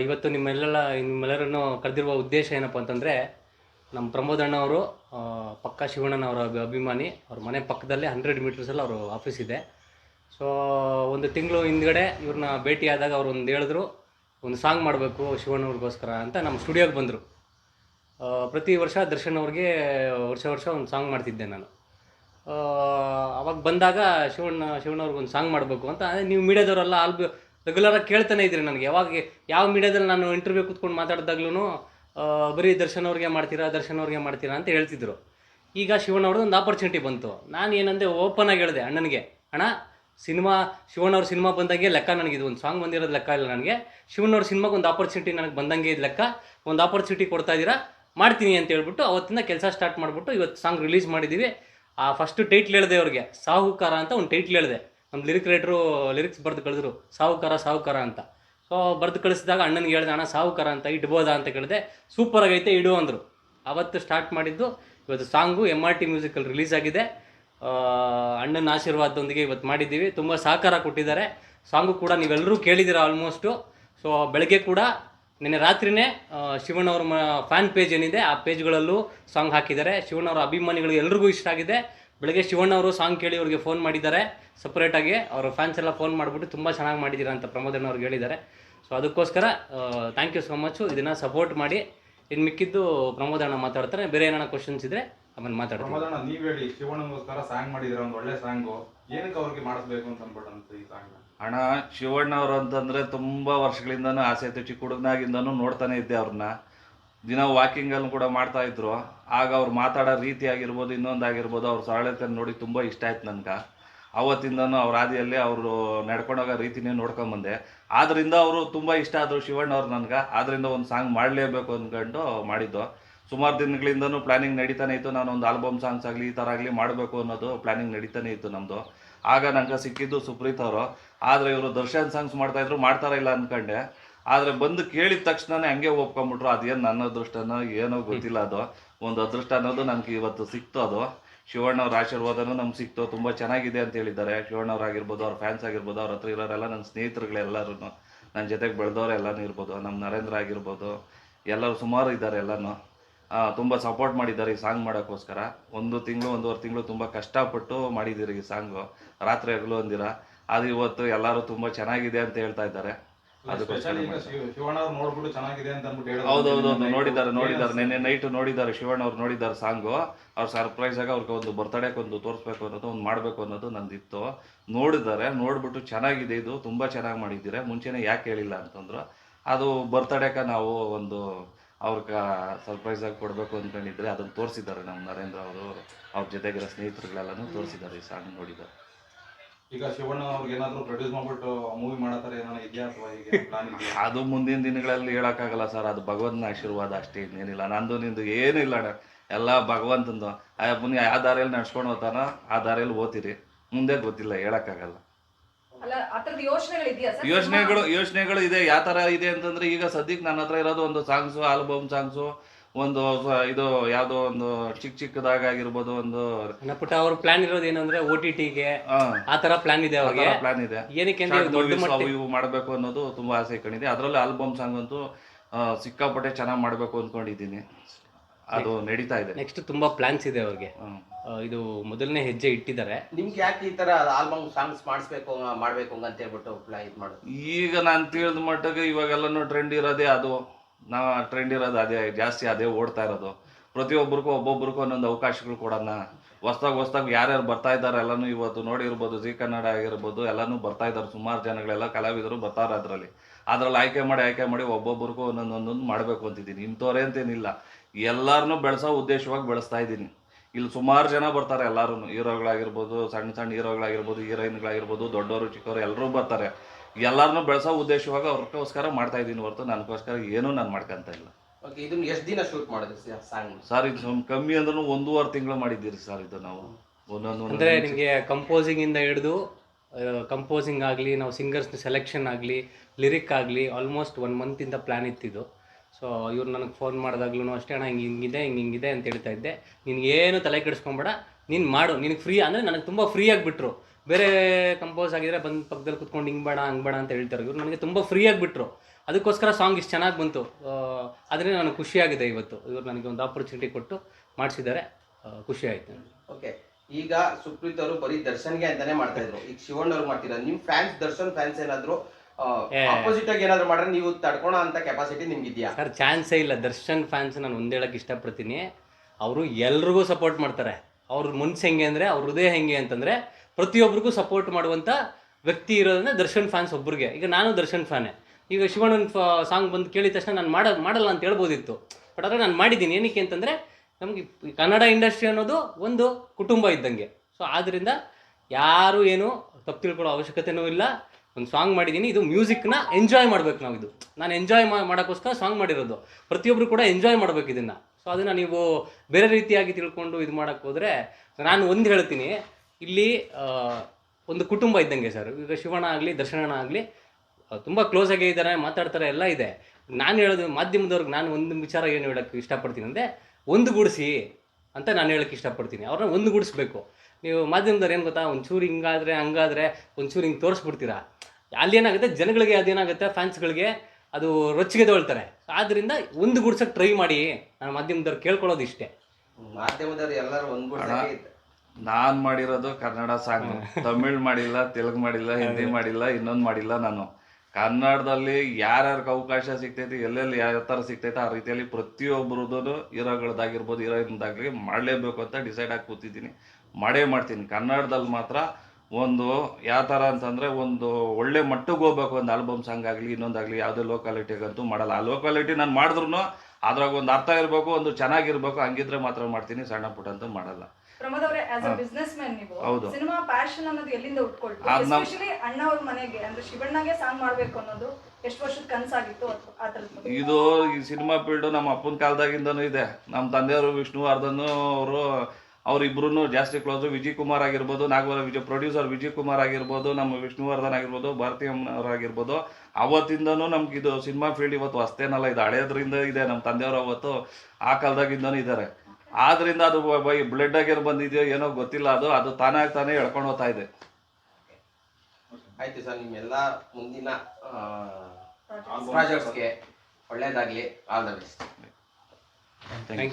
ಇವತ್ತು ನಿಮ್ಮೆಲ್ಲ ನಿಮ್ಮೆಲ್ಲರನ್ನು ಕರೆದಿರುವ ಉದ್ದೇಶ ಏನಪ್ಪ ಅಂತಂದರೆ, ನಮ್ಮ ಪ್ರಮೋದ್ ಅಣ್ಣವರು ಪಕ್ಕ ಶಿವಣ್ಣನವರ ಅಭಿ- ಅಭಿಮಾನಿ. ಅವ್ರ ಮನೆ ಪಕ್ಕದಲ್ಲೇ ಹಂಡ್ರೆಡ್ ಮೀಟರ್ಸಲ್ಲಿ ಅವರು ಆಫೀಸ್ ಇದೆ. ಸೊ ಒಂದು ತಿಂಗಳು ಹಿಂದ್ಗಡೆ ಇವ್ರನ್ನ ಭೇಟಿಯಾದಾಗ ಅವ್ರು ಒಂದು ಹೇಳಿದ್ರು, ಒಂದು ಸಾಂಗ್ ಮಾಡಬೇಕು ಶಿವಣ್ಣವ್ರಿಗೋಸ್ಕರ ಅಂತ ನಮ್ಮ ಸ್ಟುಡಿಯೋಗೆ ಬಂದರು. ಪ್ರತಿ ವರ್ಷ ದರ್ಶನ್ ಅವ್ರಿಗೆ ವರ್ಷ ವರ್ಷ ಒಂದು ಸಾಂಗ್ ಮಾಡ್ತಿದ್ದೆ ನಾನು. ಅವಾಗ ಬಂದಾಗ ಶಿವಣ್ಣ ಶಿವಣ್ಣವ್ರಿಗೆ ಒಂದು ಸಾಂಗ್ ಮಾಡಬೇಕು ಅಂತ ನೀವು ಮೀಡಿಯಾದವರೆಲ್ಲ ಆಲ್ಬಿ ರೆಗ್ಯುಲರಾಗಿ ಕೇಳ್ತಾನೆ ಇದ್ರಿ ನನಗೆ. ಯಾವಾಗ ಯಾವ ಮೀಡಿಯಾದಲ್ಲಿ ನಾನು ಇಂಟರ್ವ್ಯೂ ಕೂತ್ಕೊಂಡು ಮಾತಾಡಿದಾಗ್ಲೂ ಬರೀ ದರ್ಶನ್ ಅವ್ರಿಗೆ ಮಾಡ್ತೀರಾ, ದರ್ಶನ್ ಅವ್ರಿಗೆ ಮಾಡ್ತೀರಾ ಅಂತ ಹೇಳ್ತಿದ್ರು. ಈಗ ಶಿವಣ್ಣ ಅವ್ರದ್ದು ಒಂದು ಆಪರ್ಚುನಿಟಿ ಬಂತು. ನಾನು ಏನಂದೆ ಓಪನ್ ಆಗಿ ಹೇಳಿದೆ ಅಣ್ಣನಿಗೆ, ಅಣ್ಣ, ಸಿನಿಮಾ ಶಿವಣ್ಣವ್ರ ಸಿನಿಮಾ ಬಂದಂಗೆ ಲೆಕ್ಕ ನನಗೆ ಇದು ಒಂದು ಸಾಂಗ್ ಬಂದಿರೋದು ಲೆಕ್ಕ ಇಲ್ಲ ನನಗೆ. ಶಿವಣ್ಣವ್ರ ಸಿನಿಮಾಗೆ ಒಂದು ಆಪರ್ಚುನಿಟಿ ನನಗೆ ಬಂದಂಗೆ ಇದು ಲೆಕ್ಕ. ಒಂದು ಆಪರ್ಚುನಿಟಿ ಕೊಡ್ತಾ ಇದ್ದೀರಾ, ಮಾಡ್ತೀನಿ ಅಂತ ಹೇಳ್ಬಿಟ್ಟು ಅವತ್ತಿಂದ ಕೆಲಸ ಸ್ಟಾರ್ಟ್ ಮಾಡಿಬಿಟ್ಟು ಇವತ್ತು ಸಾಂಗ್ ರಿಲೀಸ್ ಮಾಡಿದ್ದೀವಿ. ಆ ಫಸ್ಟ್ ಟೈಟ್ಲ್ ಹೇಳಿದೆ ಅವ್ರಿಗೆ, ಸಾಹುಕಾರ ಅಂತ ಒಂದು ಟೈಟ್ಲ್ ಹೇಳಿದೆ. ನಮ್ಮ ಲಿರಿಕ್ ರೈಟ್ರು ಲಿರಿಕ್ಸ್ ಬರೆದು ಕಳಿದ್ರು ಸಾಹುಕಾರ ಸಾಹುಕಾರ ಅಂತ. ಸೊ ಬರೆದು ಕಳಿಸಿದಾಗ ಅಣ್ಣನಿಗೆ ಹೇಳಿದೆ ಅಣ್ಣ ಸಾಹುಕಾರ ಅಂತ ಇಡ್ಬೋದಾ? ಅಂತ ಕೇಳಿದೆ. ಸೂಪರ್ ಆಗೈತೆ ಇಡು ಅಂದರು. ಅವತ್ತು ಸ್ಟಾರ್ಟ್ ಮಾಡಿದ್ದು ಇವತ್ತು song M R T musical release ಆಗಿದೆ. ಅಣ್ಣನ ಆಶೀರ್ವಾದದೊಂದಿಗೆ ಇವತ್ತು ಮಾಡಿದ್ದೀವಿ. ತುಂಬ ಸಹಕಾರ ಕೊಟ್ಟಿದ್ದಾರೆ. ಸಾಂಗು ಕೂಡ ನೀವೆಲ್ಲರೂ ಕೇಳಿದ್ದೀರ ಆಲ್ಮೋಸ್ಟು ಸೊ ಬೆಳಗ್ಗೆ ಕೂಡ ನಿನ್ನೆ ರಾತ್ರಿನೇ ಆ, ಶಿವಣ್ಣವ್ರ ಮ ಫ್ಯಾನ್ ಪೇಜ್ ಏನಿದೆ ಆ ಪೇಜ್ಗಳಲ್ಲೂ ಸಾಂಗ್ ಹಾಕಿದ್ದಾರೆ. ಶಿವಣ್ಣವ್ರ ಅಭಿಮಾನಿಗಳಿಗೆ ಎಲ್ರಿಗೂ ಇಷ್ಟ ಆಗಿದೆ. ಬೆಳಗ್ಗೆ ಶಿವಣ್ಣವರು ಸಾಂಗ್ ಕೇಳಿ ಅವ್ರಿಗೆ ಫೋನ್ ಮಾಡಿದ್ದಾರೆ. ಸಪ್ರೇಟಾಗಿ ಅವರು ಫ್ಯಾನ್ಸ್ ಎಲ್ಲ ಫೋನ್ ಮಾಡಿಬಿಟ್ಟು ತುಂಬ ಚೆನ್ನಾಗಿ ಮಾಡಿದ್ದೀರಾ ಅಂತ ಪ್ರಮೋದ್ ಅವ್ರಿಗೆ ಹೇಳಿದ್ದಾರೆ. ಸೊ ಅದಕ್ಕೋಸ್ಕರ ಥ್ಯಾಂಕ್ ಯು ಸೋ ಮಚ್ ಇದನ್ನು ಸಪೋರ್ಟ್ ಮಾಡಿ. ಇನ್ನು ಮಿಕ್ಕಿದ್ದು ಪ್ರಮೋದ್ ಅಣ್ಣ ಮಾತಾಡ್ತಾರೆ. ಬೇರೆ ಏನಾರ ಕ್ವಶನ್ಸ್ ಇದ್ರೆ ಆಮೇಲೆ ಮಾತಾಡ್ತಾರೆ ಪ್ರಮೋದಣ್ಣ ನೀವು ಹೇಳಿ ಶಿವಣ್ಣಗೋಸ್ಕರ ಸಾಂಗ್ ಮಾಡಿದ್ರೆ ಒಂದು ಒಳ್ಳೆ ಸಾಂಗು ಏನಕ್ಕೆ ಅವ್ರಿಗೆ ಮಾಡಿಸ್ಬೇಕು ಅಂತ ಅಂದ್ಬಿಟ್ಟು ಈ ಸಾಂಗ್ ಅಣ್ಣ ಶಿವಣ್ಣವ್ರು ಅಂತಂದ್ರೆ ತುಂಬಾ ವರ್ಷಗಳಿಂದನೂ ಆಸೆ ಇತ್ತು ಚಿಕ್ಕ ಹುಡುಗನಾಗಿಂದನೂ ನೋಡ್ತಾನೆ ಇದ್ದೆ ಅವ್ರನ್ನ. ದಿನ ವಾಕಿಂಗಲ್ಲಿ ಕೂಡ ಮಾಡ್ತಾ ಇದ್ರು. ಆಗ ಅವ್ರು ಮಾತಾಡೋ ರೀತಿ ಆಗಿರ್ಬೋದು ಇನ್ನೊಂದಾಗಿರ್ಬೋದು ಅವ್ರ ಸರಳತೆ ನೋಡಿ ತುಂಬಾ ಇಷ್ಟ ಆಯ್ತು ನನ್ಗೆ. ಅವತ್ತಿಂದನೂ ಅವ್ರ ಹಾದಿಯಲ್ಲಿ ಅವರು ನಡ್ಕೊಂಡೋಗೋ ರೀತಿನೇ ನೋಡ್ಕೊಂಬಂದೆ ಆದ್ದರಿಂದ ಅವರು ತುಂಬಾ ಇಷ್ಟ ಆದ್ರು ಶಿವಣ್ಣವ್ರು ನನ್ಗೆ. ಆದ್ದರಿಂದ ಒಂದು ಸಾಂಗ್ ಮಾಡಲೇಬೇಕು ಅಂದ್ಕೊಂಡು ಮಾಡಿದ್ದು. ಸುಮಾರು ದಿನಗಳಿಂದನೂ ಪ್ಲಾನಿಂಗ್ ನಡೀತಾನೆ ಇತ್ತು. ನಾನು ಒಂದು ಆಲ್ಬಮ್ ಸಾಂಗ್ಸ್ ಆಗಲಿ, ಈ ಥರ ಆಗಲಿ ಮಾಡಬೇಕು ಅನ್ನೋದು ಪ್ಲಾನಿಂಗ್ ನಡೀತಾನೆ ಇತ್ತು ನಮ್ಮದು ಆಗ ನಂಗೆ ಸಿಕ್ಕಿದ್ದು ಸುಪ್ರೀತ್ ಅವರು. ಆದರೆ ಇವರು ದರ್ಶನ್ ಸಾಂಗ್ಸ್ ಮಾಡ್ತಾ ಇದ್ರು, ಮಾಡ್ತಾರ ಇಲ್ಲ ಅನ್ಕೊಂಡೆ. ಆದರೆ ಬಂದು ಕೇಳಿದ ತಕ್ಷಣನೇ ಹಂಗೆ ಒಪ್ಕೊಂಬಿಟ್ರು. ಅದೇನು ನನ್ನ ಅದೃಷ್ಟನೋ ಏನೋ ಗೊತ್ತಿಲ್ಲ ಅದು. ಒಂದು ಅದೃಷ್ಟ ಅನ್ನೋದು ನನಗೆ ಇವತ್ತು ಸಿಕ್ತು ಅದು. ಶಿವಣ್ಣವ್ರ ಆಶೀರ್ವಾದನೂ ನಮ್ಗೆ ಸಿಕ್ತು. ತುಂಬ ಚೆನ್ನಾಗಿದೆ ಅಂತ ಹೇಳಿದ್ದಾರೆ. ಶಿವಣ್ಣವ್ರು ಆಗಿರ್ಬೋದು, ಅವ್ರ ಫ್ಯಾನ್ಸ್ ಆಗಿರ್ಬೋದು, ಅವ್ರ ಹತ್ರ ಇರೋರೆಲ್ಲ ನನ್ನ ಸ್ನೇಹಿತರುಗಳೆಲ್ಲರೂ ನನ್ನ ಜೊತೆಗೆ ಬೆಳೆದವರೆಲ್ಲನೂ ಇರ್ಬೋದು. ನಮ್ಮ ನರೇಂದ್ರ ಆಗಿರ್ಬೋದು, ಎಲ್ಲರೂ ಸುಮಾರು ಇದ್ದಾರೆ ಎಲ್ಲನೂ. ತುಂಬ ಸಪೋರ್ಟ್ ಮಾಡಿದ್ದಾರೆ ಈ ಸಾಂಗ್ ಮಾಡೋಕ್ಕೋಸ್ಕರ. ಒಂದು ತಿಂಗಳು, ಒಂದೂವರೆ ತಿಂಗಳು ತುಂಬ ಕಷ್ಟಪಟ್ಟು ಮಾಡಿದ್ದೀರಿ ಈ ಸಾಂಗು ರಾತ್ರಿ ಹಗಲು ಅಂದಿರ. ಅದು ಇವತ್ತು ಎಲ್ಲರೂ ತುಂಬ ಚೆನ್ನಾಗಿದೆ ಅಂತ ಹೇಳ್ತಾ ಇದ್ದಾರೆ. ಹೌದೌದು ನೋಡಿದ್ದಾರೆ ನೋಡಿದ್ದಾರೆ. ನಿನ್ನೆ ನೈಟ್ ನೋಡಿದ್ದಾರೆ ಶಿವಣ್ಣ ಅವ್ರು ನೋಡಿದ್ದಾರೆ ಸಾಂಗು. ಅವ್ರು ಸರ್ಪ್ರೈಸ್ ಆಗಿ ಅವ್ರಿಗೆ ಒಂದು ಬರ್ತಡೇಗೆ ಒಂದು ತೋರಿಸ್ಬೇಕು ಅನ್ನೋದು ಒಂದು ಮಾಡಬೇಕು ಅನ್ನೋದು ನಂದಿತ್ತು. ನೋಡಿದ್ದಾರೆ ನೋಡ್ಬಿಟ್ಟು ಚೆನ್ನಾಗಿದೆ ಇದು ತುಂಬಾ ಚೆನ್ನಾಗಿ ಮಾಡಿದ್ದೀರಾ. ಮುಂಚೆನೇ ಯಾಕೆ ಹೇಳಿಲ್ಲ ಅಂತಂದ್ರು. ಅದು ಬರ್ತಡೇಕ ನಾವು ಒಂದು ಅವ್ರಿಗೆ ಸರ್ಪ್ರೈಸ್ ಆಗಿ ಕೊಡಬೇಕು ಅಂದ್ಕೊಂಡಿದ್ರೆ ಅದನ್ನು ತೋರಿಸಿದ್ದಾರೆ ನಮ್ಮ ನರೇಂದ್ರ ಅವರು. ಅವ್ರ ಜೊತೆಗಿರೋ ಸ್ನೇಹಿತರುಗಳೆಲ್ಲನೂ ತೋರಿಸಿದ್ದಾರೆ ಈ ಸಾಂಗ್ ನೋಡಿದ್ದಾರೆ ಈಗ ಶಿವಣ್ಣ ಅವ್ರಿಗೆ ಏನಾದ್ರು ಪ್ರೊಡ್ಯೂಸ್ ಮಾಡ್ಬಿಟ್ಟು ಮೂವಿ ಮಾಡತ್ತಾರ ಏನಾರ ಇದೆಯಾ ಅಥವಾ ಈಗ ಪ್ಲಾನ್ ಇದೆಯಾ? ಅದು ಮುಂದಿನ ದಿನಗಳಲ್ಲಿ ಹೇಳಕ್ಕಾಗಲ್ಲ ಸರ್ ಅದು ಭಗವಂತನ ಆಶೀರ್ವಾದ ಅಷ್ಟೇ ಇನ್ನೇನಿಲ್ಲ. ನಂದು ನಿಂದು ಏನಿಲ್ಲ ಇಲ್ಲ ಅಣ್ಣ. ಎಲ್ಲ ಭಗವಂತಂದು. ಆ ಮುಂದೆ ಯಾವ ದಾರಿಯಲ್ಲಿ ನಡ್ಸ್ಕೊಂಡು ಹೋತಾನ ಆ ದಾರಿಯಲ್ಲಿ ಓದ್ತೀರಿ. ಮುಂದೆ ಗೊತ್ತಿಲ್ಲ ಹೇಳಕ್ಕಾಗಲ್ಲ. ಅಲ್ಲ ಆ ಥರದ ಯೋಚನೆಗಳು ಇದೆಯಾ ಸರ್? ಯೋಚನೆಗಳು ಯೋಚನೆಗಳು ಇದೆ. ಯಾವ ತರ ಇದೆ ಅಂತಂದ್ರೆ ಈಗ ಸದ್ಯಕ್ಕೆ ನನ್ನ ಹತ್ರ ಇರೋದು ಒಂದು ಸಾಂಗ್ಸು ಆಲ್ಬಮ್ ಸಾಂಗ್ಸು ಒಂದು ಇದು ಯಾವುದೋ ಒಂದು ಚಿಕ್ಕ ಚಿಕ್ಕದಾಗ ಆಗಿರ್ಬೋದು ಒಂದು ಪುಟ್ಟ ಅವ್ರ ಪ್ಲಾನ್ ಇರೋದು ಏನಂದ್ರೆ ಓ ಟಿ ಟಿಗೆ ಆ, ತರ ಪ್ಲಾನ್ ಇದೆ ಅವ್ರಿಗೆ. ಪ್ಲಾನ್ ಇದೆ. ಏನಕ್ಕೆ ಅಂದ್ರೆ ದೊಡ್ಡ ಇವು ಮಾಡಬೇಕು ಅನ್ನೋದು ತುಂಬಾ ಆಸೆ ಕಣಿದೆ ಅದರಲ್ಲೂ ಆಲ್ಬಮ್ ಸಾಂಗ್ ಅಂತೂ ಆ, ಸಿಕ್ಕಾಪಟ್ಟೆ ಚೆನ್ನಾಗಿ ಮಾಡಬೇಕು ಅಂದ್ಕೊಂಡಿದ್ದೀನಿ ಅದು ನಡೀತಾ ಇದೆ. ನೆಕ್ಸ್ಟ್ ತುಂಬಾ ಪ್ಲಾನ್ಸ್ ಇದೆ ಅವ್ರಿಗೆ. ಇದು ಮೊದಲನೇ ಹೆಜ್ಜೆ ಇಟ್ಟಿದ್ದಾರೆ. ನಿಮ್ಗೆ ಯಾಕೆ ಈ ತರ ಆಲ್ಬಮ್ ಸಾಂಗ್ಸ್ ಮಾಡಿಸ್ಬೇಕು ಮಾಡ್ಬೇಕು ಅಂತ ಹೇಳ್ಬಿಟ್ಟು ಇದು ಮಾಡೋದು? ಈಗ ನಾನು ತಿಳಿದ ಮಟ್ಟಿಗೆ ಇವಾಗೆಲ್ಲನೂ ಟ್ರೆಂಡ್ ಇರೋದೇ ಅದು. ನಾ ಟ್ರೆಂಡ್ ಇರೋದು ಅದೇ, ಜಾಸ್ತಿ ಅದೇ ಓಡ್ತಾ ಇರೋದು. ಪ್ರತಿಯೊಬ್ಬರಿಗೂ ಒಬ್ಬೊಬ್ರಿಗೂ ಒಂದೊಂದು ಅವಕಾಶಗಳು ಕೊಡೋಣ ಹೊಸ್ದಾಗಿ ಹೊಸ್ದಾಗಿ ಯಾರ್ಯಾರು ಬರ್ತಾ ಇದ್ದಾರೆ ಎಲ್ಲನೂ ಇವತ್ತು ನೋಡಿರ್ಬೋದು ಜಿ ಕನ್ನಡ ಆಗಿರ್ಬೋದು, ಎಲ್ಲನೂ ಬರ್ತಾ ಇದ್ದಾರೆ. ಸುಮಾರು ಜನಗಳೆಲ್ಲ ಕಲಾವಿದರು ಬರ್ತಾರೆ ಅದರಲ್ಲಿ. ಅದರಲ್ಲಿ ಆಯ್ಕೆ ಮಾಡಿ ಆಯ್ಕೆ ಮಾಡಿ ಒಬ್ಬೊಬ್ರಿಗೂ ಒಂದೊಂದು ಒಂದೊಂದು ಮಾಡಬೇಕು ಅಂತಿದ್ದೀನಿ. ಇಂಥವ್ರೆ ಅಂತೇನಿಲ್ಲ. ಎಲ್ಲರನ್ನೂ ಬೆಳೆಸೋ ಉದ್ದೇಶವಾಗಿ ಬೆಳೆಸ್ತಾ ಇದ್ದೀನಿ. ಇಲ್ಲಿ ಸುಮಾರು ಜನ ಬರ್ತಾರೆ ಎಲ್ಲರೂ ಹೀರೋಗಳಾಗಿರ್ಬೋದು, ಸಣ್ಣ ಸಣ್ಣ ಹೀರೋಗಳಾಗಿರ್ಬೋದು, ಹೀರೋಯಿನ್ಗಳಾಗಿರ್ಬೋದು ದೊಡ್ಡವರು ಚಿಕ್ಕವರು ಎಲ್ಲರೂ ಬರ್ತಾರೆ. ಎಲ್ಲರನ್ನೂ ಬೆಳೆಸೋ ಉದ್ದೇಶವಾಗಿ ಅವ್ರಕ್ಕೋಸ್ಕರ ಮಾಡ್ತಾ ಇದ್ದೀನಿ ಹೊರತು ನನಗೋಸ್ಕರ ಏನೂ ನಾನು ಮಾಡ್ಕೊಂತ ಇಲ್ಲ. ಓಕೆ ಇದನ್ನ ಎಷ್ಟು ದಿನ ಶೂಟ್ ಮಾಡಿದ್ರಿ ಸಾಂಗ್? ಸರ್ ಇದು ಸ್ವಲ್ಪ ಕಮ್ಮಿ ಅಂದ್ರೂ ಒಂದೂವರೆ ತಿಂಗಳು ಮಾಡಿದ್ದೀರಿ ಸರ್ ಇದು ನಾವು. ಒಂದೊಂದು ಅಂದರೆ ನಿಮಗೆ ಕಂಪೋಸಿಂಗ್ ಇಂದ ಹಿಡಿದು ಕಂಪೋಸಿಂಗ್ ಆಗಲಿ ನಾವು ಸಿಂಗರ್ಸ್ ಸೆಲೆಕ್ಷನ್ ಆಗಲಿ ಲಿರಿಕ್ ಆಗಲಿ ಆಲ್ಮೋಸ್ಟ್ ಒನ್ ಮಂತಿಂದ ಪ್ಲ್ಯಾನ್ ಇತ್ತಿದ್ದು. ಸೊ ಇವ್ರು ನನಗೆ ಫೋನ್ ಮಾಡಿದಾಗ್ಲೂ ಅಷ್ಟೇ ಅಣ್ಣ ಹಿಂಗೆ ಹಿಂಗಿದೆ ಹಿಂಗೆ ಹಿಂಗಿದೆ ಅಂತ ಹೇಳ್ತಾ ಇದ್ದೆ. ನಿನಗೇನು ತಲೆ ಕೆಡಿಸ್ಕೊಂಬೇಡ ನೀನು ಮಾಡು. ನಿನಗೆ ಫ್ರೀ ಅಂದರೆ ನನಗೆ ತುಂಬ ಫ್ರೀ ಆಗಿಬಿಟ್ರು. ಬೇರೆ ಕಂಪೋಸ್ ಆಗಿದ್ರೆ ಬಂದು ಪಕ್ಕದಲ್ಲಿ ಕುತ್ಕೊಂಡು ಹಿಂಗೆ ಬೇಡ ಹಂಗೆ ಬೇಡ ಅಂತ ಹೇಳ್ತಾರೆ. ಇವ್ರು ನನಗೆ ತುಂಬ ಫ್ರೀ ಆಗಿಬಿಟ್ರು ಅದಕ್ಕೋಸ್ಕರ ಸಾಂಗ್ ಇಷ್ಟು ಚೆನ್ನಾಗಿ ಬಂತು. ಅದರಿಂದ ನನಗೆ ಖುಷಿಯಾಗಿದೆ ಇವತ್ತು. ಇವರು ನನಗೆ ಒಂದು ಆಪರ್ಚುನಿಟಿ ಕೊಟ್ಟು ಮಾಡಿಸಿದ್ದಾರೆ. ಖುಷಿ ಆಯಿತು ಓಕೆ ಈಗ ಸುಪ್ರೀತ್ ಅವರು ಬರೀ ದರ್ಶನ್ಗೆ ಅಂತಾನೆ ಮಾಡ್ತಾ ಇದ್ರು. ಈಗ ಶಿವಣ್ಣ ಅವ್ರು ಮಾಡ್ತೀರಾ? ನಿಮ್ ಫ್ಯಾನ್ಸ್ ದರ್ಶನ್ ಫ್ಯಾನ್ಸ್ ಏನಾದ್ರು. ಅಪೋಸಿಟ್ ಆಗಿ ಏನಾದ್ರು ಮಾಡ್ರೆ ನೀವು ತಡ್ಕೊಳೋ ಅಂತ ಕೆಪಾಸಿಟಿ ನಿಮ್ಗೆ ಇದೆಯಾ ಸರ್ ಚಾನ್ಸೇ ಇಲ್ಲ. ದರ್ಶನ್ ಫ್ಯಾನ್ಸ್ ನಾನು ಒಂದು ಹೇಳಕ್ ಇಷ್ಟಪಡ್ತೀನಿ. ಅವರು ಎಲ್ರಿಗೂ ಸಪೋರ್ಟ್ ಮಾಡ್ತಾರೆ. ಅವ್ರ ಮನ್ಸು ಹೆಂಗೆ ಅಂದರೆ ಅವ್ರ ಹೃದಯ ಹೆಂಗೆ ಅಂತಂದರೆ ಪ್ರತಿಯೊಬ್ಬರಿಗೂ ಸಪೋರ್ಟ್ ಮಾಡುವಂಥ ವ್ಯಕ್ತಿ ಇರೋದನ್ನ ದರ್ಶನ್ ಫ್ಯಾನ್ಸ್ ಒಬ್ಬರಿಗೆ ಈಗ ನಾನು ದರ್ಶನ್ ಫ್ಯಾನೇ ಈಗ ಶಿವಣ್ಣನ ಸಾಂಗ್ ಬಂದು ಕೇಳಿದ ತಕ್ಷಣ ನಾನು ಮಾಡ, ಮಾಡಲ್ಲ ಅಂತ ಹೇಳ್ಬೋದಿತ್ತು. ಬಟ್ ಆದರೆ ನಾನು ಮಾಡಿದ್ದೀನಿ ಏನಕ್ಕೆ ಅಂತಂದರೆ ನಮಗೆ ಕನ್ನಡ ಇಂಡಸ್ಟ್ರಿ ಅನ್ನೋದು ಒಂದು ಕುಟುಂಬ ಇದ್ದಂಗೆ. ಸೊ ಆದ್ದರಿಂದ ಯಾರು ಏನು ತಪ್ಪು ತಿಳ್ಕೊಳ್ಳೋ ಅವಶ್ಯಕತೆನೂ ಇಲ್ಲ. ಒಂದು ಸಾಂಗ್ ಮಾಡಿದ್ದೀನಿ ಇದು ಮ್ಯೂಸಿಕ್ನ ಎಂಜಾಯ್ ಮಾಡ್ಬೇಕು ನಾವು ಇದು. ನಾನು ಎಂಜಾಯ್ ಮಾಡೋಕ್ಕೋಸ್ಕರ ಸಾಂಗ್ ಮಾಡಿರೋದು. ಪ್ರತಿಯೊಬ್ಬರು ಕೂಡ ಎಂಜಾಯ್ ಮಾಡ್ಬೇಕು ಇದನ್ನು. ಸೊ ಅದನ್ನು ನೀವು ಬೇರೆ ರೀತಿಯಾಗಿ ತಿಳ್ಕೊಂಡು ಇದು ಮಾಡೋಕ್ಕೋದ್ರೆ ನಾನು ಒಂದು ಹೇಳ್ತೀನಿ. ಇಲ್ಲಿ ಒಂದು ಕುಟುಂಬ ಇದ್ದಂಗೆ ಸರ್ ಈಗ ಶಿವಣ್ಣ ಆಗಲಿ ದರ್ಶನಣ್ಣ ಆಗಲಿ ತುಂಬ ಕ್ಲೋಸ್ ಆಗಿ ಇದ್ದಾರೆ ಮಾತಾಡ್ತಾರೆ ಎಲ್ಲ ಇದೆ. ನಾನು ಹೇಳೋದು ಮಾಧ್ಯಮದವ್ರಿಗೆ ನಾನು ಒಂದು ವಿಚಾರ ಏನು ಹೇಳೋಕ್ಕೆ ಇಷ್ಟಪಡ್ತೀನಿ ಅಂದರೆ ಒಂದುಗೂಡಿಸಿ ಅಂತ ನಾನು ಹೇಳೋಕ್ಕೆ ಇಷ್ಟಪಡ್ತೀನಿ. ಅವ್ರನ್ನ ಒಂದುಗೂಡಿಸ್ಬೇಕು. ನೀವು ಮಾಧ್ಯಮದವ್ರು ಏನು ಗೊತ್ತಾ? ಒಂಚೂರು ಹಿಂಗಾದರೆ ಹಂಗಾದರೆ ಒಂಚೂರು ಹಿಂಗೆ ತೋರಿಸ್ಬಿಡ್ತೀರಾ? ಅಲ್ಲಿ ಏನಾಗುತ್ತೆ? ಜನಗಳಿಗೆ ಅದೇನಾಗುತ್ತೆ ಫ್ಯಾನ್ಸ್ಗಳಿಗೆ ಅದು ರೊಚ್ಚಿಗೆ ತೊಳ್ತಾರೆ ಆದ್ದರಿಂದ ಒಂದುಗೂಡ್ಸಕ್ಕೆ ಟ್ರೈ ಮಾಡಿ ನಾನು ಮಾಧ್ಯಮದವ್ರು ಕೇಳ್ಕೊಳ್ಳೋದು ಇಷ್ಟೇ. ಮಾಧ್ಯಮದವ್ರು ಎಲ್ಲರೂ ಒಂದು ನಾನ್ ಮಾಡಿರೋದು ಕನ್ನಡ ಸಾಂಗ್. ತಮಿಳ್ ಮಾಡಿಲ್ಲ ತೆಲುಗು ಮಾಡಿಲ್ಲ ಹಿಂದಿ ಮಾಡಿಲ್ಲ ಇನ್ನೊಂದು ಮಾಡಿಲ್ಲ ನಾನು. ಕನ್ನಡದಲ್ಲಿ ಯಾರ್ಯಾರಿಗೆ ಅವಕಾಶ ಸಿಗ್ತೈತಿ ಎಲ್ಲೆಲ್ಲಿ ಯಾವ ಥರ ಸಿಗ್ತೈತೆ ಆ ರೀತಿಯಲ್ಲಿ ಪ್ರತಿಯೊಬ್ಬರದ್ದು ಹೀರೋಗಳದ್ದಾಗಿರ್ಬೋದು ಹೀರೋಯಿನ್ದಾಗಲಿ ಮಾಡಲೇಬೇಕು ಅಂತ ಡಿಸೈಡ್ ಆಗಿ ಕೂತಿದ್ದೀನಿ. ಮಾಡೇ ಮಾಡ್ತೀನಿ. ಕನ್ನಡದಲ್ಲಿ ಮಾತ್ರ ಒಂದು ಯಾವ ಥರ ಅಂತಂದರೆ ಒಂದು ಒಳ್ಳೆ ಮಟ್ಟಕ್ಕೆ ಹೋಗ್ಬೇಕು ಒಂದು ಆಲ್ಬಮ್ ಸಾಂಗ್ ಆಗಲಿ ಇನ್ನೊಂದಾಗಲಿ ಯಾವುದೇ ಲೋಕಾಲಿಟಿಗಂತೂ ಮಾಡಲ್ಲ. ಆ ಲೋಕಾಲಿಟಿ ನಾನು ಮಾಡಿದ್ರು ಅದ್ರಾಗ ಒಂದು ಅರ್ಥ ಇರಬೇಕು ಒಂದು ಚೆನ್ನಾಗಿರ್ಬೇಕು ಹಂಗಿದ್ರೆ ಮಾತ್ರ ಮಾಡ್ತೀನಿ ಸಣ್ಣ ಪುಟ್ಟ ಅಂತೂ ಮಾಡಲ್ಲ. ಪ್ರಮೋದ್ ಅವರೇ ಆಸ್ ಅ ಬಿಸ್ನೆಸ್ ಮ್ಯಾನ್ ನೀವು ಹೌದು. ಸಿನಿಮಾ ಪ್ಯಾಷನ್ ಅನ್ನೋದು ಎಲ್ಲಿಂದ ಉಟ್ಕೊಳ್ತೀವಿ ಅದ್ ನಮ್- ಎಸ್ಪೆಷಲಿ ಅಣ್ಣ ಅವ್ರ ಮನೆಗೆ ಅಂದ್ರೆ ಶಿವಣ್ಣಗೆ ಸಾಂಗ್ ಮಾಡ್ಬೇಕು ಅನ್ನೋದು ಎಷ್ಟು ವರ್ಷದ ಕನ್ಸಾಗಿತ್ತು ಅಥವಾ ಆ ಥರದ್ ಇದು ಈ ಸಿನಿಮಾ ಫೀಲ್ಡ್ ನಮ್ಮ ಅಪ್ಪನ ಕಾಲದಾಗಿಂದನೂ ಇದೆ. ನಮ್ಮ ತಂದೆಯವರು ವಿಷ್ಣುವರ್ಧನ್ ಅವರು ಅವ್ರಿಬ್ರು ಜಾಸ್ತಿ ಕ್ಲೋಸ್ ವಿಜಯ್ ಕುಮಾರ್ ಆಗಿರ್ಬೋದು ನಾಗವರ ವಿಜಯ್ ಪ್ರೊಡ್ಯೂಸರ್ ವಿಜಯ್ ಕುಮಾರ್ ಆಗಿರ್ಬೋದು ನಮ್ಮ ವಿಷ್ಣುವರ್ಧನ್ ಆಗಿರ್ಬೋದು ಭಾರತೀಯಮ್ಮನವ್ರು ಆಗಿರ್ಬೋದು. ಅವತ್ತಿಂದನೂ ನಮ್ಗೆ ಇದು ಸಿನಿಮಾ ಫೀಲ್ಡ್ ಇವತ್ತು ಅಷ್ಟೇನಲ್ಲ ಇದು ಹಳೆಯದ್ರಿಂದ ಇದೆ. ನಮ್ಮ ತಂದೆಯವರು ಅವತ್ತು ಆ ಕಾಲದಾಗಿಂದನೂ ಇದ್ದಾರೆ ಆದ್ರಿಂದ ಅದು ಬೈ ಬ್ಲಡ್ ಆಗಿರ್ ಬಂದಿದೆಯೋ ಏನೋ ಗೊತ್ತಿಲ್ಲ ಅದು ಅದು ತಾನಾಗಿ ತಾನೇ ಎಳ್ಕೊಂಡು ಹೋಗ್ತಾ ಇದೆ. ಆಯ್ತು ಸರ್ ನಿಮ್ಮೆಲ್ಲ ಮುಂದಿನ ಪ್ರಾಜೆಕ್ಟ್ಸ್ಗೆ ಒಳ್ಳೇದಾಗ್ಲಿ. All the best thank you